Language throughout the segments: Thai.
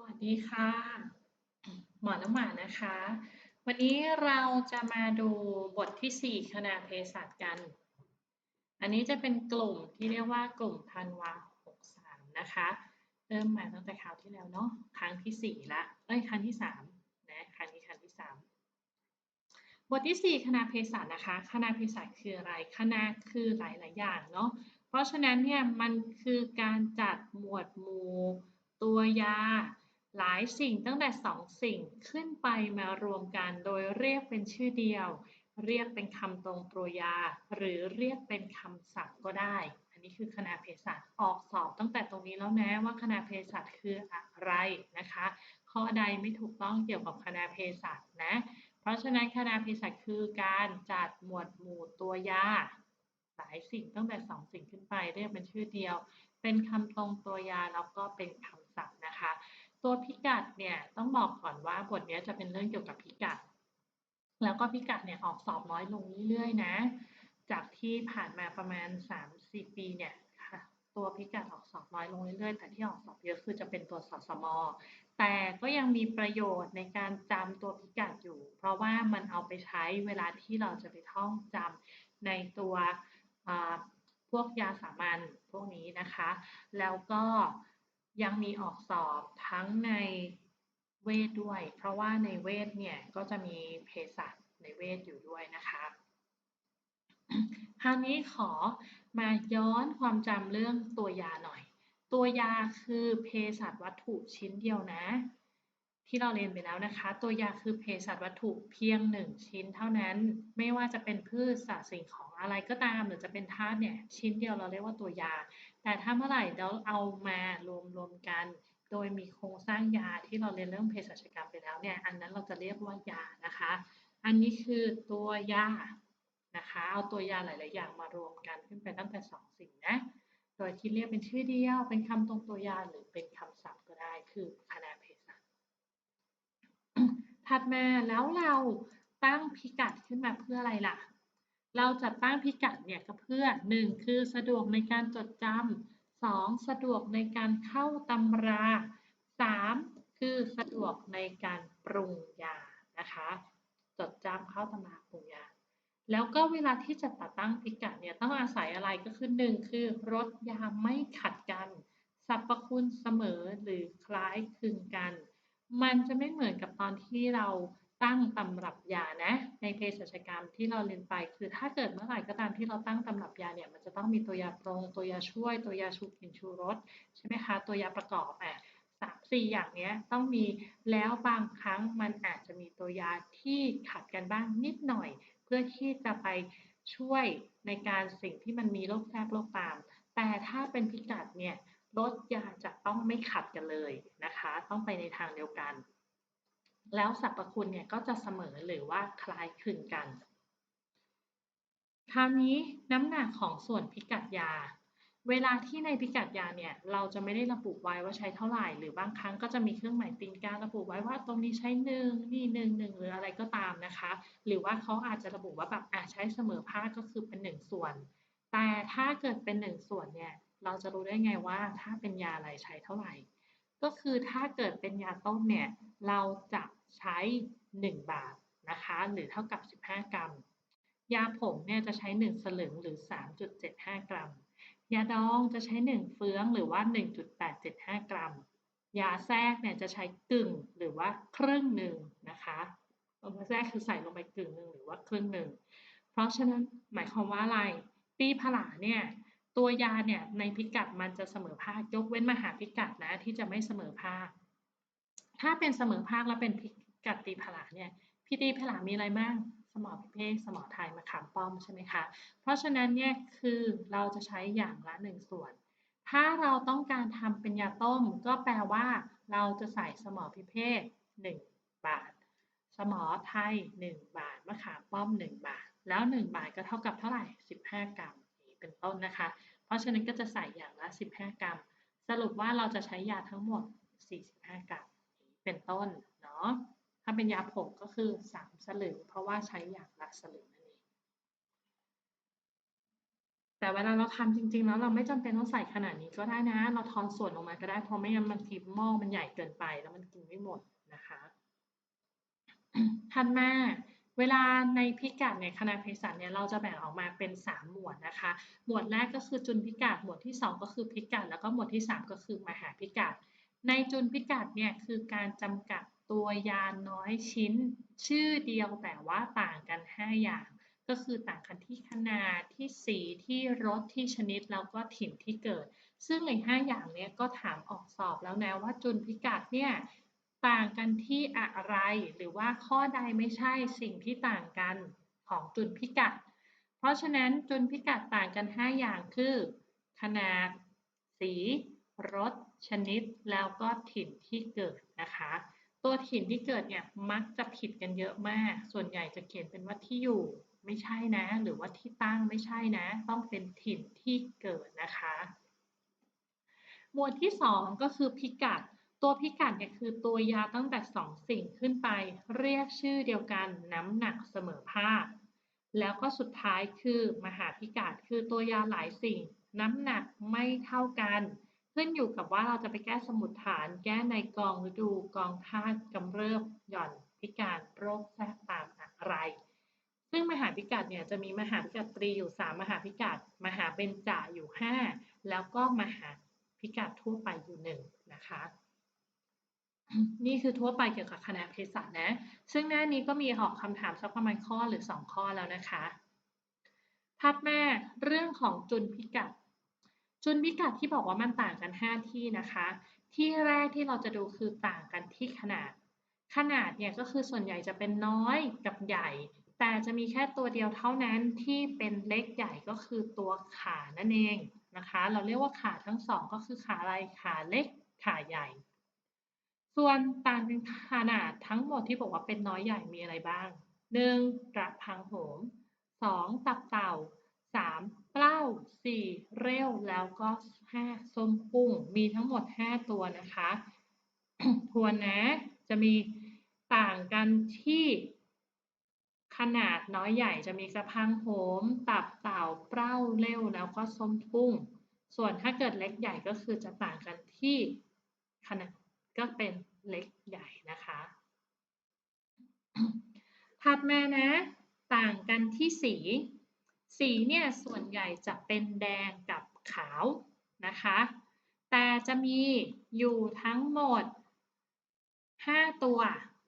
วัสดีค่ะ หมอน้ำหวานนะคะ วันนี้เราจะมาดูบทที่ 4 คณะเภสัชกัน อันนี้จะเป็นกลุ่มที่เรียกว่ากลุ่มธันวา63 นะคะ เริ่มมาตั้งแต่คราวที่แล้วเนาะ ครั้งที่ 4 ละ เอ้ย ครั้งที่3นะ ครั้งนี้ครั้งที่ 3 บทที่ 4 คณะเภสัชนะคะ คณะเภสัชคืออะไร คณะคือหลาย ๆ อย่างเนาะ เพราะฉะนั้นเนี่ย มันคือการจัดหมวดหมู่ตัวยา หลายสิ่งตั้งแต่สองสิ่งขึ้นไปมารวมกันโดยเรียกเป็นชื่อเดียว เรียกเป็นคำตรงตัวยา หรือเรียกเป็นคำศัพท์ก็ได้ อันนี้คือคณะเภสัชออกสอบตั้งแต่ตรงนี้แล้วนะว่าคณะเภสัชคืออะไรนะคะ ข้อใดไม่ถูกต้องเกี่ยวกับคณะเภสัชนะ เพราะฉะนั้นคณะเภสัชคือการจัดหมวดหมู่ตัวยาหลายสิ่งตั้งแต่สองสิ่งขึ้นไปเรียกเป็นชื่อเดียว เป็นคำตรงตัวยาแล้วก็เป็นคำ ตัวพิกัดเนี่ยต้องบอกก่อนว่าบทนี้จะเป็นเรื่องเกี่ยวกับพิกัด แล้วก็พิกัดเนี่ยออกสอบน้อยลงเรื่อยๆนะ จากที่ผ่านมาประมาณ 3-4 ปีเนี่ยค่ะตัวพิกัดออกสอบน้อยลงเรื่อยๆ แต่ที่ออกสอบเยอะคือจะเป็นตัวสสม แต่ก็ยังมีประโยชน์ในการจำตัวพิกัดอยู่ เพราะว่ามันเอาไปใช้เวลาที่เราจะไปท่องจำในตัวพวกยาสามัญพวกนี้นะคะ แล้วก็ ยังมีออกสอบทั้งในเวทด้วย เพราะว่าในเวทเนี่ยก็จะมีเภสัชในเวทอยู่ด้วยนะคะคราวนี้ขอมาย้อนความจำเรื่องตัวยาหน่อย ตัวยาคือเภสัชวัตถุชิ้นเดียวนะ ที่เราเรียนไปแล้วนะคะ ตัวยาคือเภสัชวัตถุเพียงหนึ่งชิ้นเท่านั้น ไม่ว่าจะเป็นพืชสัตว์สิ่งของอะไรก็ตาม หรือจะเป็นธาตุเนี่ยชิ้นเดียวเราเรียกว่าตัวยา แต่ถ้าเมื่อไหร่เราเอามารวมรวมกัน โดยมีโครงสร้างยาที่เราเรียนเรื่องเภสัชกรรมไปแล้วเนี่ยอันนั้นเราจะเรียกว่ายานะคะ อันนี้คือตัวยานะคะเอาตัวยาหลาย ๆ อย่างมารวมกันขึ้นไปตั้งแต่สองสิ่งนะโดยที่เรียกเป็นชื่อเดียว เป็นคำตรงตัวยาหรือเป็นคำศัพท์ก็ได้ คือค ถัดมาแล้วเราตั้งพิกัดขึ้นมาเพื่ออะไรล่ะ เราจัดตั้งพิกัดเนี่ยก็เพื่อ 1. คือสะดวกในการจดจำ 2. สะดวกในการเข้าตำรา 3. คือสะดวกในการปรุงยานะคะ จดจำเข้าตำราปรุงยา แล้วก็เวลาที่จะตัดตั้งพิกัดเนี่ยต้องอาศัยอะไรก็คือ 1. คือรสยาไม่ขัดกัน สรรพคุณเสมอหรือคล้ายคลึงกัน มันจะไม่เหมือนกับตอนที่เราตั้งตำรับยานะ ในเภสัชกรรมที่เราเรียนไป คือถ้าเกิดเมื่อไหร่ก็ตามที่เราตั้งตำรับยาเนี่ย มันจะต้องมีตัวยาปรง ตัวยาช่วย ตัวยาชูกลิ่นชูรสใช่ไหมคะ ตัวยาประกอบอะสามสี่อย่างเนี้ยต้องมีแล้วบางครั้งมันอาจจะมีตัวยาที่ขัดกันบ้างนิดหน่อย เพื่อที่จะไปช่วยในการสิ่งที่มันมีโรคแทรกโรคตาม แต่ถ้าเป็นพิกัดเนี่ย รสยาจะต้องไม่ขัดกันเลยนะคะ ต้องไปในทางเดียวกัน แล้วสรรพคุณเนี่ยก็จะเสมอหรือว่าคล้ายคลึงกัน คราวนี้น้ำหนักของส่วนพิกัดยา เวลาที่ในพิกัดยาเนี่ยเราจะไม่ได้ระบุไว้ว่าใช้เท่าไหร่ หรือบางครั้งก็จะมีเครื่องหมายตีนการระบุไว้ว่าตรงนี้ใช้หนึ่งนี่หนึ่งหนึ่งหรืออะไรก็ตามนะคะ หรือว่าเขาอาจจะระบุว่าแบบอาใช้เสมอภาคก็คือเป็นหนึ่งส่วนแต่ถ้าเกิดเป็นหนึ่งส่วนเนี่ย เราจะรู้ได้ไงว่าถ้าเป็นยาอะไรใช้เท่าไหร่ ก็คือถ้าเกิดเป็นยาต้มเนี่ยเราจะใช้ 1 บาทนะคะหรือเท่ากับ 15 กรัม ยาผงเนี่ยจะใช้ 1 สลึงหรือ 3.75 กรัม ยาดองจะใช้ 1 เฟืองหรือว่า 1.875 กรัม ยาแทรกเนี่ยจะใช้กึ่งหรือว่าครึ่งหนึ่งนะคะยาแทรกคือใส่ลงไปกึ่งหนึ่งหรือว่าครึ่งหนึ่ง เพราะฉะนั้นหมายความว่าอะไร ปีผลาเนี่ย ตัวยาเนี่ยในพิกัดมันจะเสมอภาคยกเว้นมหาพิกัดนะที่จะไม่เสมอภาค ถ้าเป็นเสมอภาคแล้วเป็นพิกับตีผลาเนี่ยพี่ตีผลามีอะไรบ้างสมอพิเภกสมอไทยมะขามป้อมใช่ไหมคะ เพราะฉะนั้นเนี่ยคือเราจะใช้อย่างละหนึ่งส่วน ถ้าเราต้องการทำเป็นยาต้ม ก็แปลว่าเราจะใส่สมอพิเภก1 บาท สมอไทย 1 บาทมะขามป้อม 1 บาท แล้ว 1 บาทก็เท่ากับเท่าไหร่ 15 กรัม เป็นต้นนะคะ เพราะฉะนั้นก็จะใส่อย่างละ 15 กรัม สรุปว่าเราจะใช้ยาทั้งหมด 45 กรัมเป็นต้นเนาะ ถ้าเป็นยาผงก็คือ 3 สลึง เพราะว่าใช้อย่างละสลึงนั่นเอง แต่เวลาเราทำจริงๆ แล้วเราไม่จำเป็นต้องใส่ขนาดนี้ก็ได้นะ เราทอนส่วนลงมาก็ได้ เพราะไม่งั้นบางทีหม้อมันใหญ่เกินไปแล้วมันกินไม่หมดนะคะ ถัดมา เวลาในพิกัดเนี่ยคณะเภสัชเนี่ยเราจะแบ่งออกมาเป็น 3 หมวดนะคะ หมวดแรกก็คือจุลพิกัด หมวดที่ 2 ก็คือพิกัด แล้วก็หมวดที่ 3 ก็คือมหาพิกัด ในจุลพิกัดเนี่ยคือการจำกัดตัวยาน้อยชิ้น ชื่อเดียวแต่ว่าต่างกัน 5 อย่าง ก็คือต่างกันที่ขนาดที่สีที่รสที่ชนิดแล้วก็ถิ่นที่เกิด ซึ่งใน5อย่างเนี้ยก็ถามออกสอบแล้วนะว่าจุลพิกัดเนี่ย ต่างกันที่อะไร หรือว่าข้อใดไม่ใช่สิ่งที่ต่างกันของจุลพิกัด เพราะฉะนั้นจุลพิกัดต่างกัน 5 อย่างคือ ขนาด สี รส ชนิด แล้วก็ถิ่นที่เกิดนะคะ ตัวถิ่นที่เกิดเนี่ยมักจะผิดกันเยอะมาก ส่วนใหญ่จะเขียนเป็นว่าที่อยู่ไม่ใช่นะ หรือว่าที่ตั้งไม่ใช่นะ ต้องเป็นถิ่นที่เกิดนะคะ หมวดที่ 2 ก็คือพิกัด ตัวพิกัดเนี่ยคือตัวยาตั้งแต่ 2 สิ่งขึ้นไป เรียกชื่อเดียวกันน้ำหนักเสมอภาค แล้วก็สุดท้ายคือมหาพิกัดคือตัวยาหลายสิ่ง น้ำหนักไม่เท่ากัน ขึ้นอยู่กับว่าเราจะไปแก้สมุดฐาน แก้ในกองฤดูกองธาตุกำเริบหย่อนพิการโรคแทรกตามอะไร ซึ่งมหาพิกัดเนี่ยจะมีมหาพิกัดตรีอยู่ 3 มหาพิกัด มหาเบญจาอยู่ 5 แล้วก็มหาพิกัดทั่วไปอยู่หนึ่งนะคะ นี่คือทั่วไปเกี่ยวกับคณะเภสัชนะ ซึ่งหน้านี้ก็มีออกคำถามสักประมาณข้อหรือ 2 ข้อแล้วนะคะถัดมาเรื่องของจุลพิกัด จุลพิกัดที่บอกว่ามันต่างกัน 5 ที่นะคะ ที่แรกที่เราจะดูคือต่างกันที่ขนาด ขนาดเนี่ยก็คือส่วนใหญ่จะเป็นน้อยกับใหญ่ แต่จะมีแค่ตัวเดียวเท่านั้นที่เป็นเล็กใหญ่ก็คือตัวขานั่นเองนะคะ เราเรียกว่าขาทั้งสองก็คือขาอะไรขาเล็กขาใหญ่ ส่วนต่างขนาดทั้งหมดที่บอกว่าเป็นน้อยใหญ่มีอะไรบ้าง 1. กระพังโหม 2. ตับเต่า 3. เปล้า 4. เร็วแล้วก็ 5. ส้มปุ้ง มีทั้งหมด 5 ตัวนะคะทวนนะ จะมีต่างกันที่ขนาดน้อยใหญ่จะมีกระพังโหม ตับเต่าเปล้าเร็วแล้วก็ส้มปุ้ง ส่วนถ้าเกิดเล็กใหญ่ก็คือจะต่างกันที่ขนาด ก็เป็นเล็กใหญ่นะคะถัดมานะ ต่างกันที่สี สีเนี่ยส่วนใหญ่จะเป็นแดงกับขาวนะคะ แต่จะมีอยู่ทั้งหมด 5 ตัว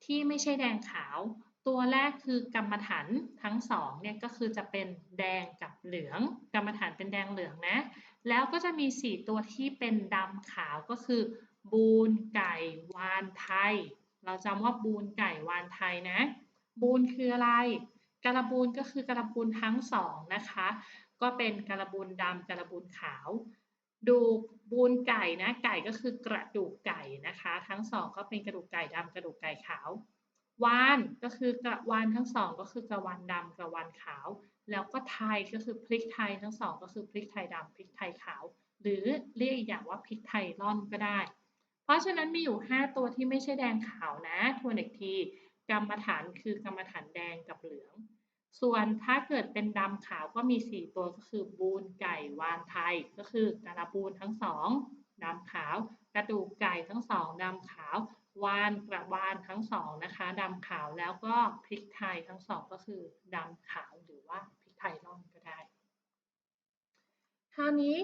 ที่ไม่ใช่แดงขาว ตัวแรกคือกรรมฐานทั้งสองเนี่ยก็คือจะเป็นแดงกับเหลือง กรรมฐานเป็นแดงเหลืองนะ แล้วก็จะมี 4 ตัวที่เป็นดำขาวก็คือ บูนไก่วานไทย เราจำว่าบูนไก่วานไทยนะ บูนคืออะไรการบูนก็คือกระบูนทั้งสองนะคะ ก็เป็นกระบูนดำกระบูนขาว ดูบูนไก่นะ ไก่ก็คือกระดูกไก่นะคะ ทั้งสองก็เป็นกระดูกไก่ดำกระดูกไก่ขาววานก็คือกระวานทั้งสองก็คือกระวานดำกระวานขาว แล้วก็ไทยก็คือพริกไทยทั้งสองก็คือพริกไทยดำพริกไทยขาว หรือเรียกอีกอย่างว่าพริกไทยร่อนก็ได้ เพราะฉะนั้นมีอยู่ 5 ตัวที่ไม่ใช่แดงขาวนะ ทวนอีกทีกรรมฐานคือกรรมฐานแดงกับเหลือง ส่วนถ้าเกิดเป็นดำขาวก็มี 4 ตัวก็คือ บูนไก่วานไทย ก็คือกระบูนทั้งสองดำขาว กระดูกไก่ทั้งสองดำขาว วานกระวานทั้งสองนะคะดำขาวแล้วก็พริกไทยทั้งสองก็คือดำขาวหรือว่าพริกไทยร่อนก็ได้คราวนี้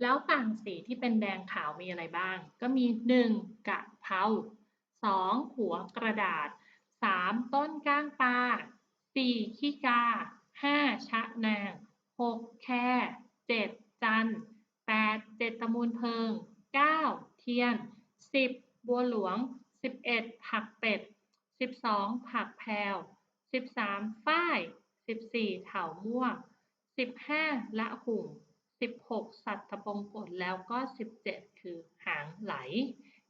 แล้วต่างสีที่เป็นแดงขาวมีอะไรบ้าง ก็มี 1. กะเพรา 2. หัวกระดาษ 3. ต้นก้างปลา 4. ขี้กา 5. ชะนาง 6. แค่ 7. จัน 8. เจตมูลเพิง 9. เทียน 10. บัวหลวง 11. ผักเป็ด 12. ผักแพรว 13. ฝ้าย 14. เถาม่วง 15. ละหุ่ง 16สัตว์ทบงกฎแล้วก็17คือหางไหล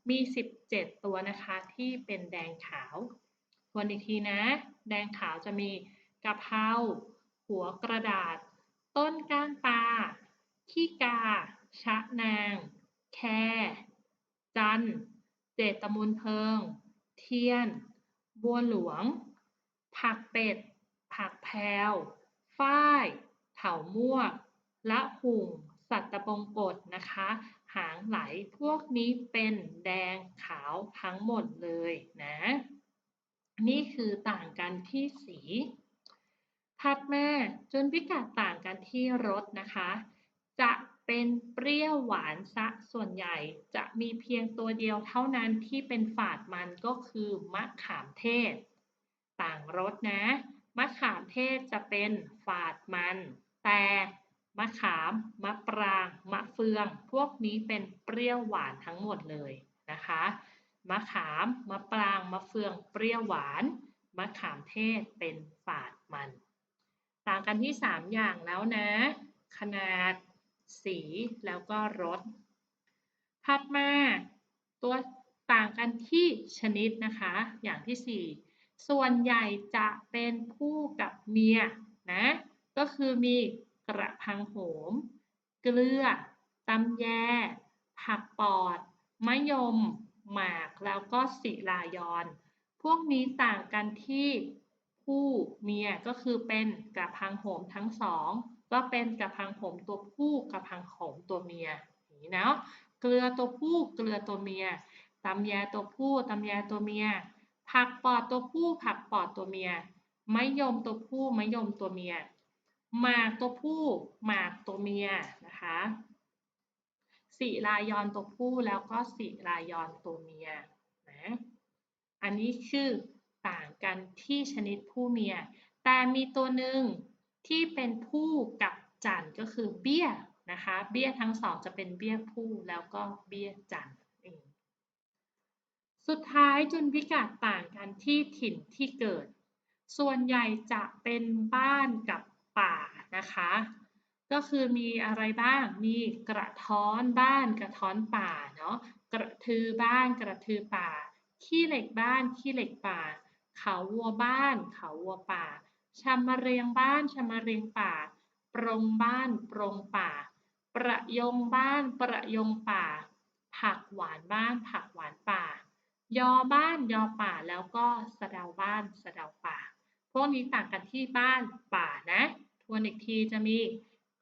มี17ตัวนะคะที่เป็นแดงขาวทวนอีกทีนะ แดงขาวจะมีกะเพราหัวกระดาษ ต้นก้านปลาขี้กา ชะนาง แค จัน เจตมูลเพิง เทียน บัวหลวง ผักเป็ด ผักแพวฝ้าย เถาม่วง ละหุ่งสัตตบงกฎนะคะ หางไหลพวกนี้เป็นแดงขาวทั้งหมดเลยนะ นี่คือต่างกันที่สี ถัดมาจนพิกัดต่างกันที่รสนะคะ จะเป็นเปรี้ยวหวานซะส่วนใหญ่จะมีเพียงตัวเดียวเท่านั้นที่เป็นฝาดมันก็คือมะขามเทศ ต่างรสนะ มะขามเทศจะเป็นฝาดมัน แต่ มะขาม มะปราง มะเฟือง พวกนี้เป็นเปรี้ยวหวานทั้งหมดเลยนะคะ มะขาม มะปราง มะเฟือง เปรี้ยวหวาน มะขามเทศเป็นฝาดมัน ต่างกันที่ 3 อย่างแล้วนะ ขนาด สี แล้วก็รส ถัดมา ตัวต่างกันที่ชนิดนะคะ อย่างที่ 4 ส่วนใหญ่จะเป็นผู้กับเมียนะ ก็คือมี กระพังโหม เกลือตำแย ผักปอด มะยม หมาก แล้วก็ศิลายอนพวกนี้ต่างกันที่ผู้เมียก็คือเป็นกระพังโหมทั้งสอง ก็เป็นกระพังโหมตัวผู้กระพังโหมตัวเมียอย่างนี้นะเกลือตัวผู้เกลือตัวเมียตำแยตัวผู้ตำแยตัวเมีย ผักปอดตัวผู้ผักปอดตัวเมียมะยมตัวผู้มะยมตัวเมีย หมากตัวผู้หมากตัวเมียนะคะสิลายอนตัวผู้แล้วก็สิลายอนตัวเมียนะอันนี้คือต่างกันที่ชนิดผู้เมีย แต่มีตัวหนึ่งที่เป็นผู้กับจันก็คือเบี้ยนะคะ เบี้ยทั้งสองจะเป็นเบี้ยผู้แล้วก็เบี้ยจันเองสุดท้ายจุนพิกัดต่างกันที่ถิ่นที่เกิด ส่วนใหญ่จะเป็นบ้านกับ ป่านะคะ ก็คือมีอะไรบ้าง มีกระท้อนบ้านกระท้อนป่าเนาะ กระทือบ้านกระทือป่า ขี้เหล็กบ้านขี้เหล็กป่า เขาวัวบ้าน เขาวัวป่าชำมะเรียงบ้านชำมะเรียงป่า ปรงบ้านปรงป่า ประยงบ้านประยงป่า ผักหวานบ้านผักหวานป่า ยอบ้านยอป่าแล้วก็สะเดาบ้านสะเดาป่า พวกนี้ต่างกันที่บ้านป่านะ ทวนอีกทีจะมี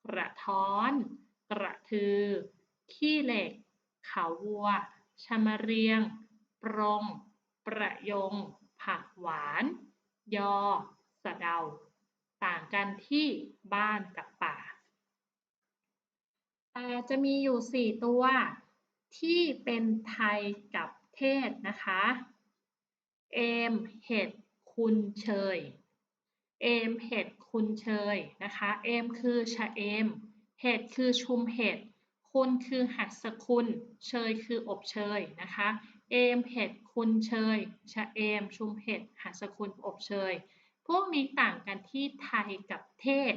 กระท้อน กระทือ ขี้เหล็ก เขาวัว ชมเรียง ปรง ประยง ผักหวาน ยอ สะเดา ต่างกันที่บ้านกับป่า แต่จะมีอยู่ 4 ตัวที่เป็นไทยกับเทศนะคะ เอม เห็ด คุณเชย เอมเห็ดคุณเชยนะคะเอมคือชะเอม เห็ดคือชุมเห็ด คุณคือหัสคุณ เชยคืออบเชยนะคะเอมเห็ดคุณเชยชะเอม ชุมเห็ดหัสคุณอบเชย พวกนี้ต่างกันที่ไทยกับเทศ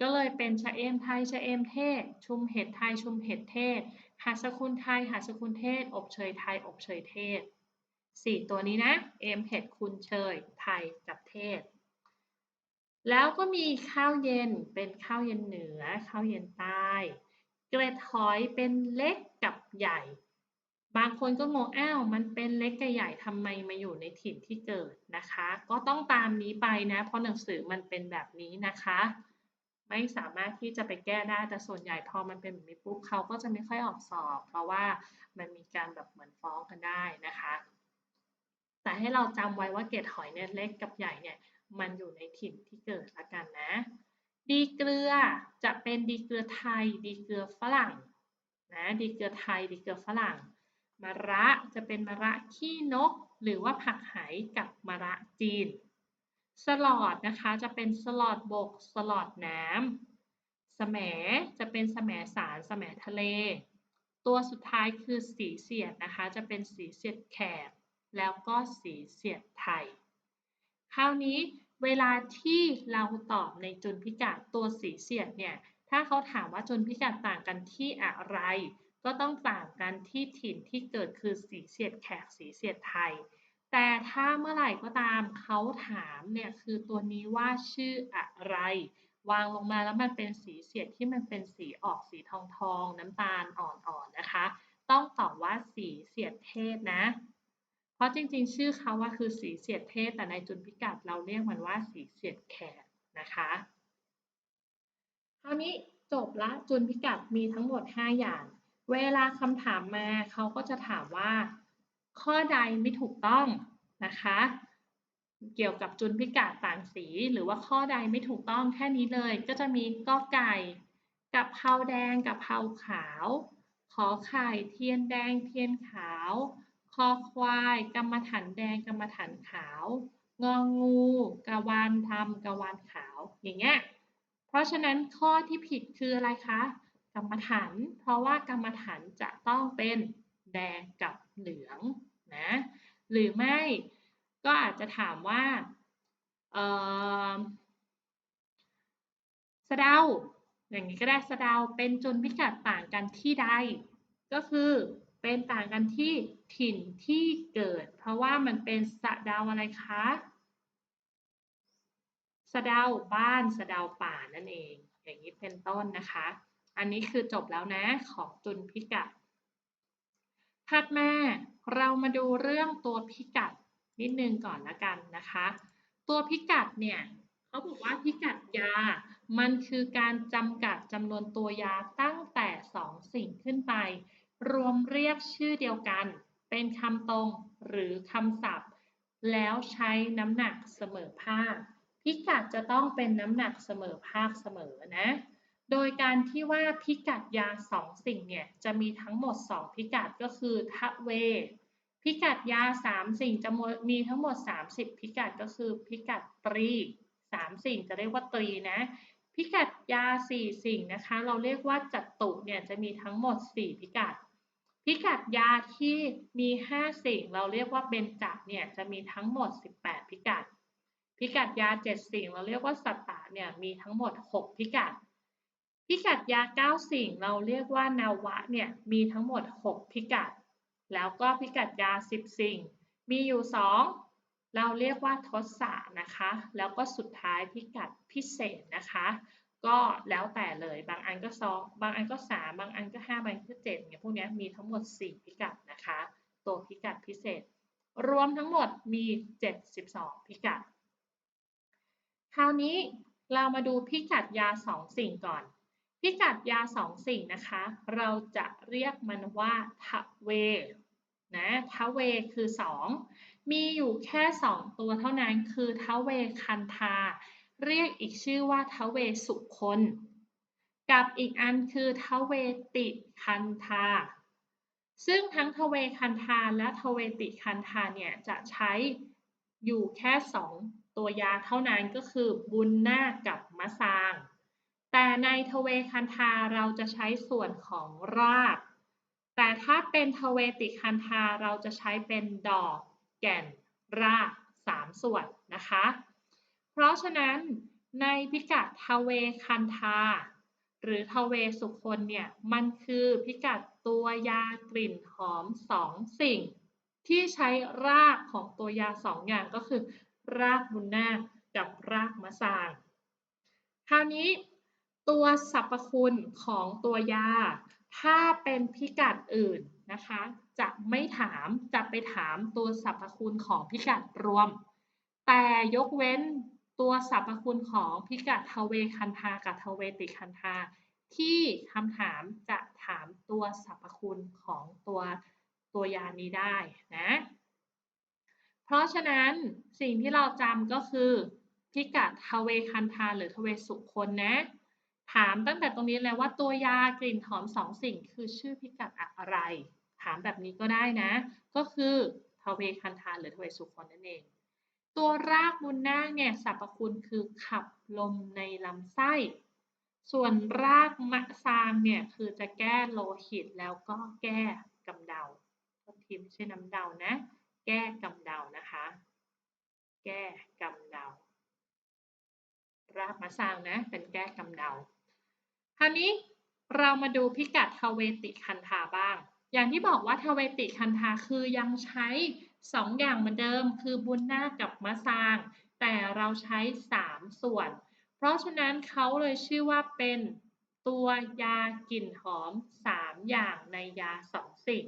ก็เลยเป็นชะเอมไทยชะเอมเทศ ชุมเห็ดไทยชุมเห็ดเทศหัสคุณไทยหัสคุณเทศ อบเชยไทยอบเชยเทศสี่ตัวนี้นะเอมเห็ดคุณเชยไทยกับเทศ แล้วก็มีข้าวเย็นเป็นข้าวเย็นเหนือ ข้าวเย็นใต้ เกล็ดหอยเป็นเล็กกับใหญ่ บางคนก็งงอ้าวมันเป็นเล็กกับใหญ่ทำไมมาอยู่ในถิ่นที่เกิดนะคะ ก็ต้องตามนี้ไปนะ เพราะหนังสือมันเป็นแบบนี้นะคะ ไม่สามารถที่จะไปแก้ได้แต่ส่วนใหญ่พอมันเป็นแบบนี้ปุ๊บเขาก็จะไม่ค่อยออกสอบ เพราะว่ามันมีการแบบเหมือนฟ้องกันได้นะคะ แต่ให้เราจำไว้ว่าเกล็ดหอยเนี่ยเล็กกับใหญ่เนี่ย มันอยู่ในถิ่นที่เกิดละกันนะ ดีเกลือจะเป็นดีเกลือไทย ดีเกลือฝรั่งนะดีเกลือไทย ดีเกลือฝรั่ง มะระจะเป็นมะระขี้นก หรือว่าผักไหกับมะระจีน สลอดนะคะจะเป็นสลอดบก สลอดน้ำสมจะเป็นสมสารสมทะเล ตัวสุดท้ายคือสีเสียดนะคะ จะเป็นสีเสียดแขกแล้วก็สีเสียดไทย คราวนี้เวลาที่เราตอบในจุลพิกัดตัวสีเสียดเนี่ย ถ้าเขาถามว่าจุลพิกัดต่างกันที่อะไร ก็ต้องต่างกันที่ถิ่นที่เกิดคือสีเสียดแขกสีเสียดไทย แต่ถ้าเมื่อไหร่ก็ตามเขาถามเนี่ยคือตัวนี้ว่าชื่ออะไร วางลงมาแล้วมันเป็นสีเสียดที่มันเป็นสีออกสีทองทองน้ำตาลอ่อนๆนนะคะ ต้องตอบว่าสีเสียดเทศนะ เพราะจริงๆ ชื่อเขาว่าคือสีเสียดเทศแต่ในจุลพิกัดเราเรียกมันว่าสีเสียดแขกนะคะคราวนี้จบละจุลพิกัดมีทั้งหมด 5 อย่าง เวลาคำถามมาเขาก็จะถามว่า ข้อใดไม่ถูกต้องนะคะ เกี่ยวกับจุลพิกัดต่างสี หรือว่าข้อใดไม่ถูกต้องแค่นี้เลย ก็จะมีกอไก่กับเพราแดงกับเพราขาว ขอไข่เทียนแดงเทียนขาว คอควาย กรรมฐานแดง กรรมฐานขาว งองงูกะวานดำกะวานขาว อย่างเงี้ย เพราะฉะนั้นข้อที่ผิดคืออะไรคะ กรรมฐาน เพราะว่ากรรมฐานจะต้องเป็นแดงกับเหลืองนะ หรือไม่ก็อาจจะถามว่าเออสะเดาอย่างนี้ก็ได้สะเดาเป็นจุลพิกัดต่างกันที่ใด ก็คือเป็นต่างกันที่ ถิ่นที่เกิด เพราะว่ามันเป็นสะเดาอะไรคะสะเดาบ้านสะเดาป่านั่นเอง อย่างนี้เป็นต้นนะคะ อันนี้คือจบแล้วนะของจุลพิกัดถัดมาเรามาดูเรื่องตัวพิกัดนิดนึงก่อนละกันนะคะ ตัวพิกัดเนี่ยเขาบอกว่าพิกัดยา มันคือการจำกัดจำนวนตัวยาตั้งแต่ 2 สิ่งขึ้นไป รวมเรียกชื่อเดียวกัน เป็นคำตรงหรือคำศัพท์ แล้วใช้น้ำหนักเสมอภาค พิกัดจะต้องเป็นน้ำหนักเสมอภาคเสมอนะ โดยการที่ว่าพิกัดยา2สิ่งเนี่ยจะมีทั้งหมด 2 พิกัดก็คือทะเว พิกัดยา 3 สิ่งจะมีทั้งหมด 30 พิกัดก็คือพิกัดตรี3 สิ่งจะเรียกว่าตรีนะพิกัดยา 4 สิ่งนะคะ เราเรียกว่าจัตุเนี่ยจะมีทั้งหมด 4 พิกัด พิกัดยาที่มี 5 สิ่ง เราเรียกว่าเบญจเนี่ยจะมีทั้งหมด 18 พิกัด พิกัดยา 7 สิ่ง เราเรียกว่าสัตตะเนี่ยมีทั้งหมด 6 พิกัด พิกัดยา 9 สิ่ง เราเรียกว่านาวะเนี่ยมีทั้งหมด 6 พิกัด แล้วก็พิกัดยา 10 สิ่ง มีอยู่ 2 เราเรียกว่าทศะนะคะ แล้วก็สุดท้ายพิกัดพิเศษนะคะ ก็แล้วแต่เลย บางอันก็สองบางอันก็สามบางอันก็ห้าบางอันก็เจ็ดเนี่ยพวกนี้มีทั้งหมด4พิกัดนะคะ ตัวพิกัดพิเศษ รวมทั้งหมดมี72พิกัด คราวนี้เรามาดูพิกัดยา2สิ่งก่อน พิกัดยา2สิ่งนะคะ เราจะเรียกมันว่าทะเวนะทะเวคือ2มีอยู่แค่2ตัวเท่านั้นคือทเวคันธา เรียกอีกชื่อว่าทเวสุคน กับอีกอันคือทเวติคันธา ซึ่งทั้งทเวคันธาและทเวติคันธาเนี่ยจะใช้อยู่แค่ 2 ตัวยาเท่านั้นก็คือบุญนาคกับมะซาง แต่ในทเวคันธาเราจะใช้ส่วนของราก แต่ถ้าเป็นทเวติคันธาเราจะใช้เป็นดอกแก่นราก 3 ส่วนนะคะ เพราะฉะนั้นในพิกัดทเวคันธาหรือทเวสุคนเนี่ย มันคือพิกัดตัวยากลิ่นหอมสองสิ่ง ที่ใช้รากของตัวยาสองอย่างก็คือ รากบุญนาคกับรากมะสาง คราวนี้ตัวสรรพคุณของตัวยา ถ้าเป็นพิกัดอื่นนะคะ จะไม่ถามจะไปถามตัวสรรพคุณของพิกัดรวม แต่ยกเว้น ตัวสรรพคุณของพิกัดทเวคันธากับทเวติคันธาที่คำถามจะถามตัวสรรพคุณของตัวตัวยานี้ได้นะ เพราะฉะนั้นสิ่งที่เราจำก็คือพิกัดทเวคันธาหรือทเวสุคนนะ ถามตั้งแต่ตรงนี้เลยว่าตัวยากลิ่นหอมสองสิ่งคือชื่อพิกัดอะไร ถามแบบนี้ก็ได้นะ ก็คือทเวคันธาหรือทเวสุคนนั่นเอง ตัวรากบุญนาคเนี่ยสรรพคุณคือขับลมในลำไส้ ส่วนรากมะซางเนี่ยคือจะแก้โลหิตแล้วก็แก้กำเดาทุกทีไม่ใช่น้ำเดานะ แก้กำเดานะคะ แก้กำเดา รากมะซางนะ เป็นแก้กำเดา คราวนี้เรามาดูพิกัดทเวติคันธาบ้าง อย่างที่บอกว่าทเวติคันธาคือยังใช้ สองอย่างเหมือนเดิมคือบุญนาคกับมะซาง แต่เราใช้สามส่วน เพราะฉะนั้นเขาเลยชื่อว่าเป็นตัวยากลิ่นหอมสามอย่างในยาสองสิ่ง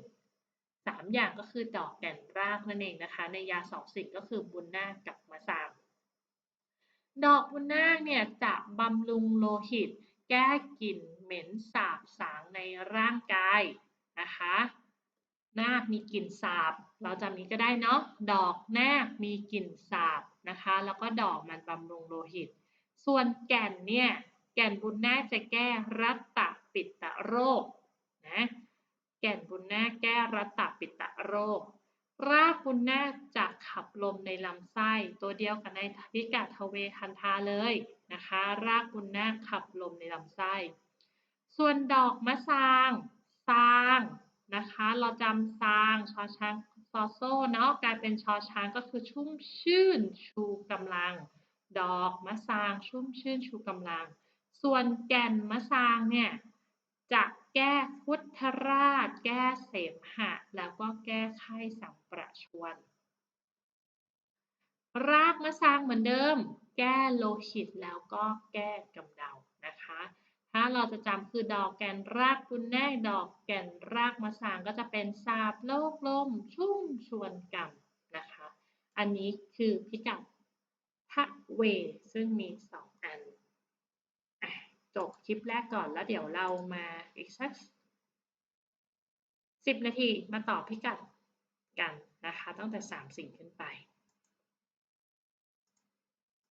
สามอย่างก็คือดอกแก่นรากนั่นเองนะคะ ในยาสองสิ่งก็คือบุญนาคกับมะซาง ดอกบุญนาคเนี่ยจะบำรุงโลหิต แก้กลิ่นเหม็นสาบสางในร่างกายนะคะ นาคมีกลิ่นสาบ เราจำนี้ก็ได้เนาะดอกนาคมีกลิ่นสาบนะคะ แล้วก็ดอกมันบำรุงโลหิต ส่วนแก่นเนี่ย แก่นบุญนาคจะแก้รัตตปิตโรคนะแก่นบุญนาคแก้รัตตปิตโรค รากบุญนาคจะขับลมในลำไส้ตัวเดียวกับในพิกาทเวคันธาเลยนะคะ รากบุญนาคขับลมในลำไส้ ส่วนดอกมะซางซาง นะคะ เราจำซางชอช้างซอโซ่เนาะกลายเป็นชอช้างก็คือชุ่มชื่นชูกำลัง ดอกมะซางชุ่มชื่นชูกำลัง ส่วนแก่นมะซางเนี่ยจะแก้พุทธราช แก้เสมหะ แล้วก็แก้ไข้สัมประชวน รากมะซางเหมือนเดิม แก้โลหิตแล้วก็แก้กำเดานะคะ ถ้าเราจะจำคือดอกแก่นรากบุญแน่ดอกแก่นรากมะสางก็จะเป็นสาบโลกลม ชุ่มชวนกรรมนะคะ อันนี้คือพิกัดพระเว ซึ่งมีสองอันจบคลิปแรกก่อนแล้วเดี๋ยวเรามาอีกสักสิบนาทีมาต่อพิกัดกันนะคะ ตั้งแต่สามสิ่งขึ้นไป